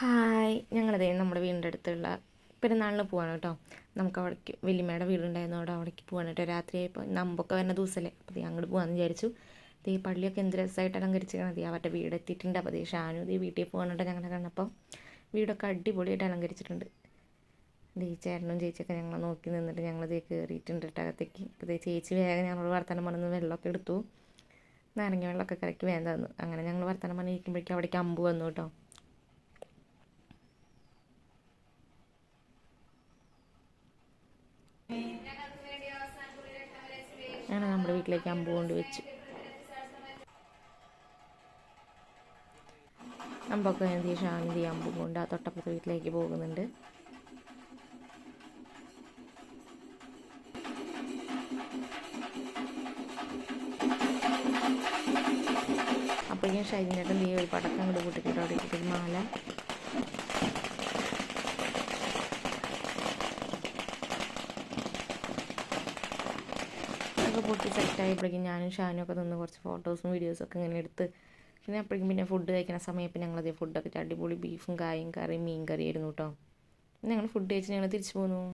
Hi. ഞങ്ങളതേ നമ്മുടെ വീടിന്റെ അടുത്തുള്ള പെരുന്നാളിന് പോവാണ് കേട്ടോ. നമുക്ക് അവിടേക്ക് വലിയമ്മയുടെ വീടുണ്ടായിരുന്നു. അവിടെ അവിടേക്ക് പോവാണ് കേട്ടോ. രാത്രിയായപ്പോൾ നമ്പൊക്കെ വരുന്ന ദിവസമല്ലേ അപ്പോൾ അങ്ങോട്ട് പോകാമെന്ന് വിചാരിച്ചു. ഈ പള്ളിയൊക്കെ എന്ത് രസമായിട്ട് അലങ്കരിച്ചിരിക്കണം ദേ അവരുടെ വീട് എത്തിയിട്ടുണ്ട്. അപ്പോൾ ദേ ഷാനു ഈ വീട്ടിൽ പോകണം കേട്ടോ ഞങ്ങളെ കണ്ടപ്പോൾ വീടൊക്കെ അടിപൊളിയായിട്ട് അലങ്കരിച്ചിട്ടുണ്ട്. ദേ ചേട്ടനും ചേച്ചിയൊക്കെ ഞങ്ങളെ നോക്കി നിന്നിട്ട് ഞങ്ങൾ ദേ കയറിയിട്ടുണ്ട് അകത്തേക്ക്. അപ്പോൾ ദേ ചേച്ചി വേഗം ഞങ്ങളോട് വർത്തമാനം പറഞ്ഞ് വെള്ളമൊക്കെ എടുത്തു. നാരങ്ങ വെള്ളമൊക്കെ കലക്കി വേണ്ടതെന്ന് അങ്ങനെ ഞങ്ങൾ വർത്തമാനം പറഞ്ഞിരിക്കുമ്പോഴേക്കും അവിടേക്ക് അമ്പ് വന്നു കേട്ടോ. അങ്ങനെ നമ്മുടെ വീട്ടിലേക്ക് അമ്പ് കൊണ്ട് വെച്ചു. അമ്പൊക്കെ എന്ത് ശാന്തി അമ്പും കൊണ്ട് ആ തൊട്ടപ്പുറത്ത് വീട്ടിലേക്ക് പോകുന്നുണ്ട്. അപ്പോഴേക്കും ഷൈജിനേട്ടൻ നീ ഒരു പടക്കം കൂടെ കൂട്ടിക്കിട്ട് അവിടെ മാല. ഒക്കെ പൊട്ടി സെറ്റായപ്പോഴേക്കും ഞാനും ഷാനും ഒക്കെ നിന്ന് കുറച്ച് ഫോട്ടോസും വീഡിയോസും ഒക്കെ ഇങ്ങനെ എടുത്ത് പിന്നെ അപ്പോഴേക്കും പിന്നെ ഫുഡ് കഴിക്കുന്ന സമയത്ത് ഞങ്ങളതേ ഫുഡൊക്കെ അടിപൊളി ബീഫും കായും കറിയും മീൻ കറിയായിരുന്നു കേട്ടോ ഞങ്ങൾ ഫുഡ് കഴിച്ച് ഞങ്ങൾ തിരിച്ചു പോന്നു.